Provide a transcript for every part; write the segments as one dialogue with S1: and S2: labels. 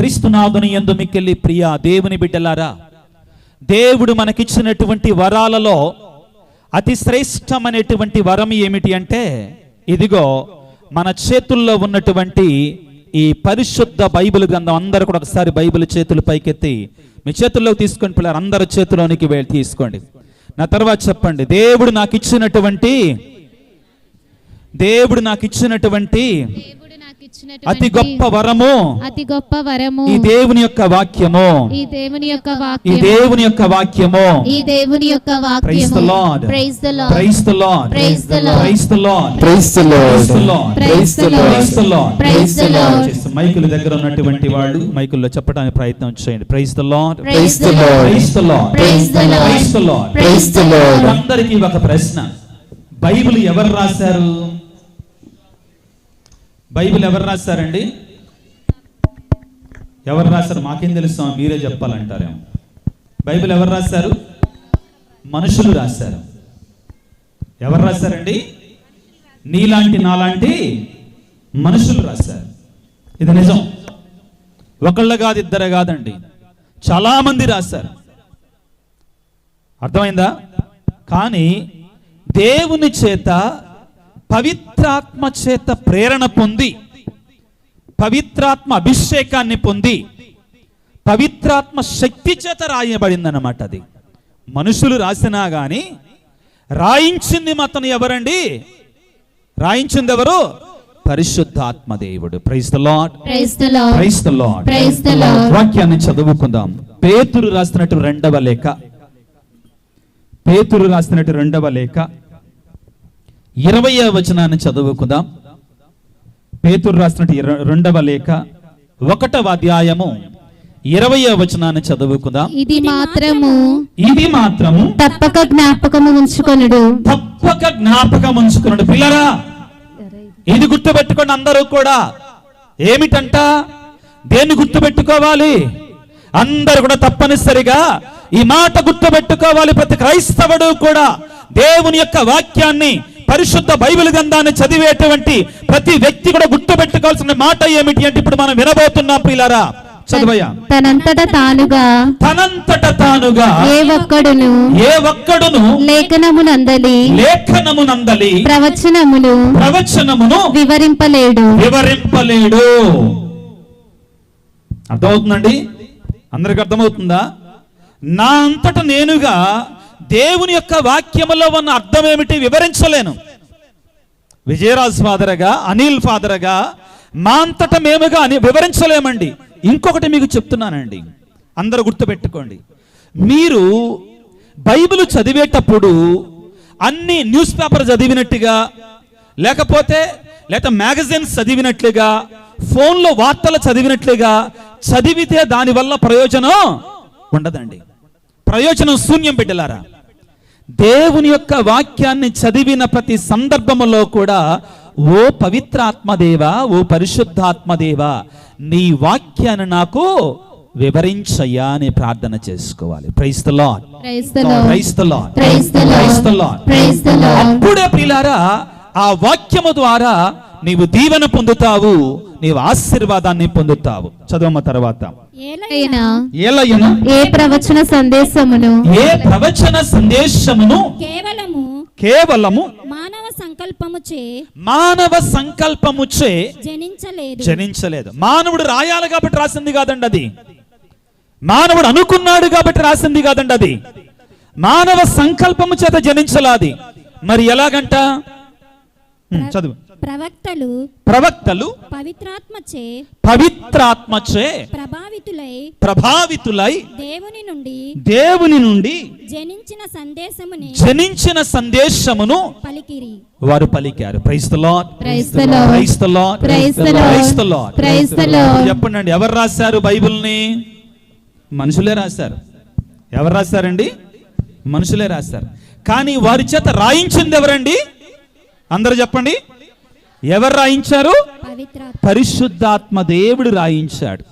S1: క్రీస్తునాథుని యందు మీకెళ్ళి ప్రియ దేవుని బిడ్డలారా దేవుడు మనకిచ్చినటువంటి వరాలలో అతి శ్రేష్టమైనటువంటి వరం ఏమిటి అంటే ఇదిగో మన చేతుల్లో ఉన్నటువంటి ఈ పరిశుద్ధ బైబిల్ గ్రంథం అందరూ కూడా ఒకసారి బైబిల్ చేతులు పైకెత్తి మీ చేతుల్లో తీసుకొని పిల్లలు అందరి చేతిలోనికి వెళ్ళి తీసుకోండి. నా తర్వాత చెప్పండి దేవుడు నాకు ఇచ్చినటువంటి దేవుడు నాకు ఇచ్చినటువంటి అతి గొప్ప వరము
S2: అతి గొప్ప వరము
S1: ఈ దేవుని యొక్క వాక్యము
S2: ఈ దేవుని యొక్క
S1: ఈ
S2: వాక్యము
S1: దేవుని యొక్క వాక్యము
S2: ఈ దేవుని యొక్క
S1: ప్రైస్ ద
S2: వాక్యము
S1: lord
S2: praise the lord
S1: praise the lord
S2: Praise the Lord.
S1: Praise the lord
S3: Praise the
S1: praise the
S3: Lord.
S1: Lord
S2: Praise the Lord.
S1: Praise the lord
S2: Praise the Lord.
S1: చేస్తూ మైకుల దగ్గర ఉన్నటువంటి వాళ్ళు మైకుల్లో చెప్పడానికి ప్రయత్నం చేయండి praise the lord
S2: Praise
S3: the Lord.
S1: Praise the lord
S2: Praise the Lord.
S1: Praise the lord
S3: Praise the Lord.
S1: అందరికీ ఒక ప్రశ్న బైబిల్ ఎవరు రాశారు బైబిల్ ఎవరు రాస్తారండి? ఎవరు రాస్తారు? మాకేం తెలుసు మీరే చెప్పాలంటారేమో. బైబిల్ ఎవరు రాస్తారు? మనుషులు రాశారు ఎవరు రాశారండి నీలాంటి నాలాంటి మనుషులు రాశారు ఇది నిజం. ఒకళ్ళ కాదు ఇద్దరు కాదండి. చాలా మంది రాశారు అర్థమైందా? కానీ దేవుని చేత పవిత్రాత్మ చేత ప్రేరణ పొంది పవిత్రాత్మ అభిషేకాన్ని పొంది పవిత్రాత్మ శక్తి చేత రాయబడిందన్నమాట అది. మనుషులు రాసినా గాని రాయించింది మాత్రం ఎవరండి? రాయించింది ఎవరు? పరిశుద్ధాత్మ దేవుడు. Praise the praise the. వాక్యాన్ని చదువుకుందాం. పేతురు రాసినట్టు రెండవ లేఖ. పేతురు రాసినట్టు రెండవ లేఖ. ఇరవయ వచనాన్ని చదువుకుందాం. పేతురు ఇర- రెండవ లేఖ ఒకటవ అధ్యాయము ఇరవయ వచనాన్ని చదువుకుందాం.
S2: ఇది మాత్రము
S1: ఇది మాత్రము
S2: తప్పక జ్ఞాపకము ఉంచుకొనుడు.
S1: తప్పక జ్ఞాపకం ఉంచుకున్నాడు పిల్లరా ఇది గుర్తుపెట్టుకోండి అందరూ కూడా. ఏమిటంట? దేన్ని గుర్తుపెట్టుకోవాలి? అందరూ కూడా తప్పనిసరిగా ఈ మాట గుర్తుపెట్టుకోవాలి ప్రతి క్రైస్తవుడు కూడా. దేవుని యొక్క వాక్యాన్ని పరిశుద్ధ బైబిల్ గ్రంథాన్ని చదివేటువంటి ప్రతి వ్యక్తి కూడా గుర్తుపెట్టుకోవాల్సిన మాట ఏమిటి అంటే ఇప్పుడు మనం వినబోతున్నాం పిల్లరా
S2: తనంతట తానుగా
S1: తనంతట తానుగా
S2: ఏ ఒక్కడును
S1: ఏ ఒక్కడును
S2: లేఖనమునందలి
S1: లేఖనమునందలి
S2: ప్రవచనమును
S1: ప్రవచనమును
S2: వివరింపలేడు.
S1: వివరింపలేడు. అర్థమవుతుందండి? అందరికి అర్థమవుతుందా? నా అంతట నేనుగా దేవుని యొక్క వాక్యములో ఉన్న అర్థం ఏమిటి వివరించలేను. విజయరాజ్ ఫాదర్గా అనిల్ ఫాదర్గా మా అంతట మేముగా అని వివరించలేమండి. ఇంకొకటి మీకు చెప్తున్నానండి. అందరూ గుర్తుపెట్టుకోండి. మీరు బైబిల్ చదివేటప్పుడు అన్ని న్యూస్ పేపర్ చదివినట్టుగా లేకపోతే లేకపోతే మ్యాగజైన్స్ చదివినట్లుగా ఫోన్లో వార్తలు చదివినట్లుగా చదివితే దానివల్ల ప్రయోజనం ఉండదండి. ప్రయోజనం శూన్యం బిడ్డలారా. దేవుని యొక్క వాక్యాన్ని చదివిన ప్రతి సందర్భములో కూడా ఓ పవిత్రాత్మదేవా ఓ పరిశుద్ధాత్మదేవా నీ వాక్యాన్ని నాకు వివరించయ్యా అని ప్రార్థన చేసుకోవాలి. అప్పుడే ప్రియులారా ఆ వాక్యము ద్వారా నీవు దీవెన పొందుతావు నీవు ఆశీర్వాదాన్ని పొందుతావు. చదవమ్మ తర్వాత.
S2: ఏ ప్రవచన సందేశమును?
S1: ఏ ప్రవచన సందేశమును?
S4: కేవలము
S1: కేవలము
S4: మానవ సంకల్పముచే
S1: మానవ సంకల్పముచే
S4: జనించలేదు.
S1: జనించలేదు. మానవుడు రాయాలి కాబట్టి రాసింది కాదండి అది. మానవుడు అనుకున్నాడు కాబట్టి రాసింది కాదండి అది. మానవ సంకల్పము చేత జనించలాది. మరి ఎలాగంట? చదువు.
S4: ప్రవక్తలు
S1: ప్రవక్తలు
S4: పవిత్రాత్మచే
S1: పవిత్రాత్మచే
S4: ప్రభావితులై
S1: ప్రభావితులై
S4: దేవుని నుండి
S1: దేవుని నుండి
S4: జనించిన సందేశముని
S1: జనించిన సందేశమును
S4: పలికిరి.
S1: వారు పలికారు. Praise the lord
S2: Praise the Lord.
S1: Praise the lord
S2: Praise the Lord.
S1: Praise the lord
S2: Praise the Lord.
S1: చెప్పండి ఎవరు రాశారు బైబిల్ని? మనుషులే రాశారు. ఎవరు రాశారండి? మనుషులే రాశారు. కానీ వారి చేత రాయించింది ఎవరండి? అందరూ చెప్పండి. ఎవరు రాయించారు? పరిశుద్ధాత్మ దేవుడు రాయించాడు.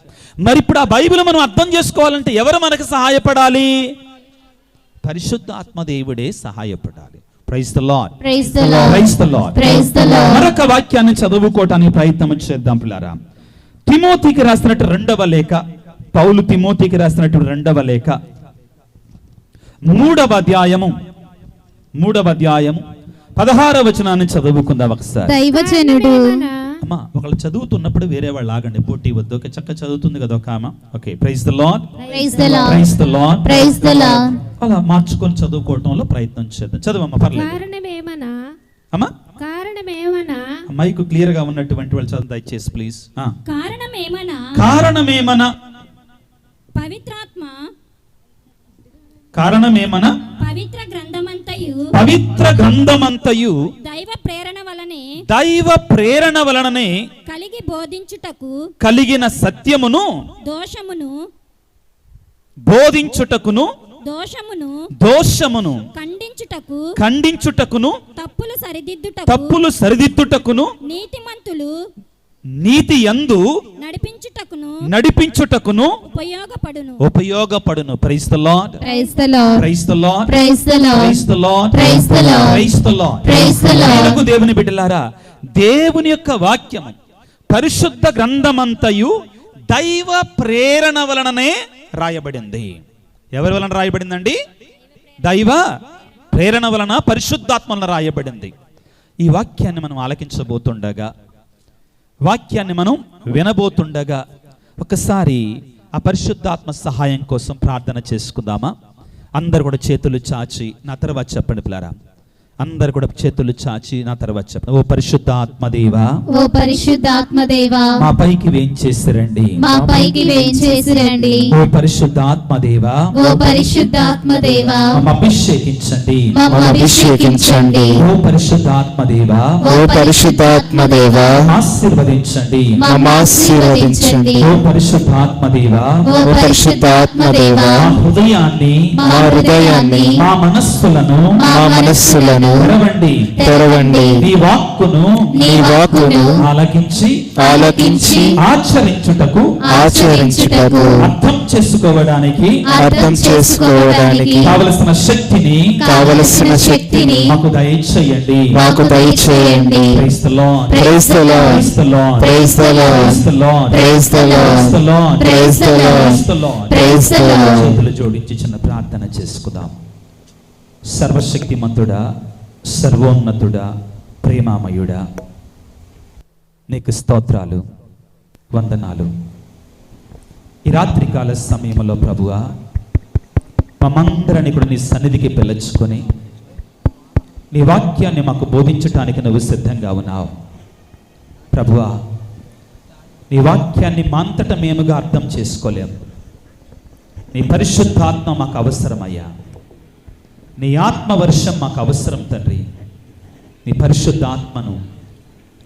S1: మరి ఇప్పుడు ఆ బైబిల్ మనం అర్థం చేసుకోవాలంటే ఎవరు మనకు సహాయపడాలి? పరిశుద్ధాత్మ దేవుడే సహాయపడాలి. The the. మరొక వాక్యాన్ని చదువుకోవటానికి ప్రయత్నం చేద్దాం పిల్లారా. తిమోతికి రాసినట్టు రెండవ లేఖ పౌలు తిమోతికి రాసినట్టు రెండవ లేఖ. మూడవ అధ్యాయము మూడవ అధ్యాయము పదహారవ వచనాన్ని చదువుకుందాం ఒకసారి.
S2: దైవజనుడు.
S1: అమ్మా ఒకళ్ళు చదువుతున్నప్పుడు వేరే వాళ్ళు ఆగండి. పోటీ వద్దు. ఒక చక్క చదువుతుంది కదా ఒక ఆమె. Okay praise the lord
S2: praise the lord
S1: praise the lord
S2: praise the lord
S1: అలా మార్చుకొని చదువుకోవటంలో ప్రయత్నం చేద్దాం. చదువమ్మా పర్లేదు.
S3: కారణమేమనా?
S1: అమ్మా?
S3: కారణమేమనా?
S1: మైకు క్లియర్గా ఉన్నటువంటి వాళ్ళు చదువు దయచేసి ప్లీజ్
S4: కారణం ఏమనా
S1: కారణమేమన?
S4: పవిత్రాత్మ.
S1: కారణమేమన?
S4: పవిత్ర గ్రంథమంతయు
S1: పవిత్ర గ్రంథమంతయు
S4: దైవ ప్రేరణ వలనే
S1: దైవ ప్రేరణ వలననే
S4: కలిగి బోధించుటకు
S1: కలిగిన సత్యమును
S4: దోషమును
S1: బోధించుటకును
S4: దోషమును
S1: దోషమును
S4: ఖండించుటకు
S1: ఖండించుటకును
S4: తప్పులు సరిదిద్దుటకు
S1: తప్పులు సరిదిద్దుటకును
S4: నీతిమంతులు
S1: నీతి యందు
S4: నడిపించుటకును
S1: నడిపించుటకును
S4: ఉపయోగపడును.
S1: ఉపయోగపడును. Praise the lord
S2: praise the lord
S1: praise the lord
S2: praise the lord
S1: praise the lord. Praise the lord
S2: the Lord.
S1: ప్రియులకు దేవుని బిడ్డలారా దేవుని యొక్క వాక్యము పరిశుద్ధ గ్రంథమంతయు దైవ ప్రేరణ వలననే రాయబడింది. ఎవరి వలన రాయబడిందండి? దైవ ప్రేరణ వలన పరిశుద్ధాత్మ వలన రాయబడింది. ఈ వాక్యాన్ని మనం ఆలకించబోతుండగా వాక్యాన్ని మనం వినబోతుండగా ఒకసారి ఆ పరిశుద్ధాత్మ సహాయం కోసం ప్రార్థన చేసుకుందామా? అందరు కూడా చేతులు చాచి నా తర్వాత చెప్పండి పిల్లరా. అందరు కూడా చేతులు చాచి నా తర్వాత చెప్పండి. ఓ పరిశుద్ధాత్మ దేవా
S2: ఓ పరిశుద్ధాత్మ దేవా
S1: మా పైకి వేంచేసిరండి
S2: మా పైకి వేంచేసిరండి
S1: ఓ పరిశుద్ధాత్మ దేవా
S2: ఓ పరిశుద్ధాత్మ దేవా
S1: మమ్మ అభిషేకించండి.
S2: మమ్మ అభిషేకించండి.
S1: ఓ పరిశుద్ధాత్మ దేవా
S2: ఓ
S5: పరిశుద్ధాత్మ దేవా
S1: ఆశీర్వదించండి.
S2: మమ్మ ఆశీర్వదించండి.
S1: ఓ పరిశుద్ధాత్మ దేవా
S2: ఓ పరిశుద్ధాత్మ దేవా
S1: మా హృదయాన్ని
S2: మా హృదయాన్ని
S1: మా మనస్సులను
S2: మా మనస్సులను
S1: తెరవండి
S5: తెరవండి
S1: నీ వాక్కును
S2: నీ వాక్కును
S1: ఆలకించి
S5: ఆలకించి
S1: ఆచరించుటకు
S2: ఆచరించుటకు
S1: అర్థం చేసుకోవడానికి
S2: అర్థం చేసుకోవడానికి
S1: కావలసిన శక్తిని
S5: కావలసిన శక్తిని
S1: మాకు దయచేయండి
S5: మాకు దయచేయండి
S1: జోడించి చిన్న ప్రార్థన చేసుకుందాం సర్వశక్తిమంతుడా సర్వోన్నతుడా ప్రేమామయుడా. నీకు స్తోత్రాలు వందనాలు. ఈ రాత్రికాల సమయంలో ప్రభువా మమ్మందరిని కూడా నీ సన్నిధికి పిలుచుకొని నీ వాక్యాన్ని మాకు బోధించటానికి నువ్వు సిద్ధంగా ఉన్నావు. ప్రభువా నీ వాక్యాన్ని మాంతట మేముగా అర్థం చేసుకోలేం. నీ పరిశుద్ధాత్మ మాకు అవసరమయ్యా. నీ ఆత్మ వర్షం మాకు అవసరం తండ్రి. నీ పరిశుద్ధాత్మను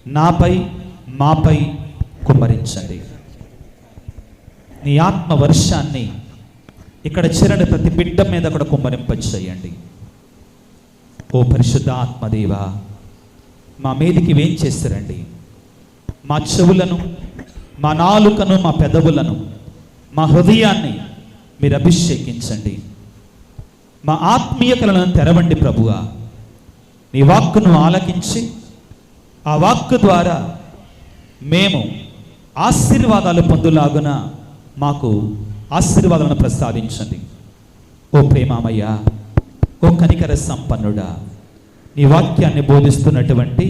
S1: నాపై మాపై కుమ్మరించండి. నీ ఆత్మ వర్షాన్ని ఇక్కడ చేరని ప్రతి బిడ్డ మీద కూడా కుమ్మరింపచేయండి ఓ పరిశుద్ధ ఆత్మదేవ మా మీదికి వేం చేస్తారండి మా చెవులను మా నాలుకను మా పెదవులను మా హృదయాన్ని మీరు అభిషేకించండి. మా ఆత్మీయతలను తెరవండి ప్రభువా. నీ వాక్కును ఆలకించి ఆ వాక్కు ద్వారా మేము ఆశీర్వాదాలు పొందులాగున మాకు ఆశీర్వాదాలను ప్రసాదించండి. ఓ ప్రేమామయ్య ఓ కనికర సంపన్నుడా నీ వాక్యాన్ని బోధిస్తున్నటువంటి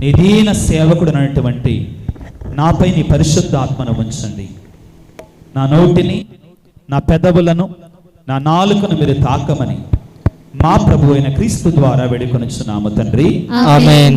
S1: నీ దీన సేవకుడు అనేటువంటి నాపై నీ పరిశుద్ధ ఆత్మను ఉంచండి. నా నోటిని నా పెదవులను నా నాలుకను మీరు తాకమని మా ప్రభు అయిన క్రీస్తు ద్వారా వేడుకొనిచున్నాము తండ్రి.
S5: ఆమేన్.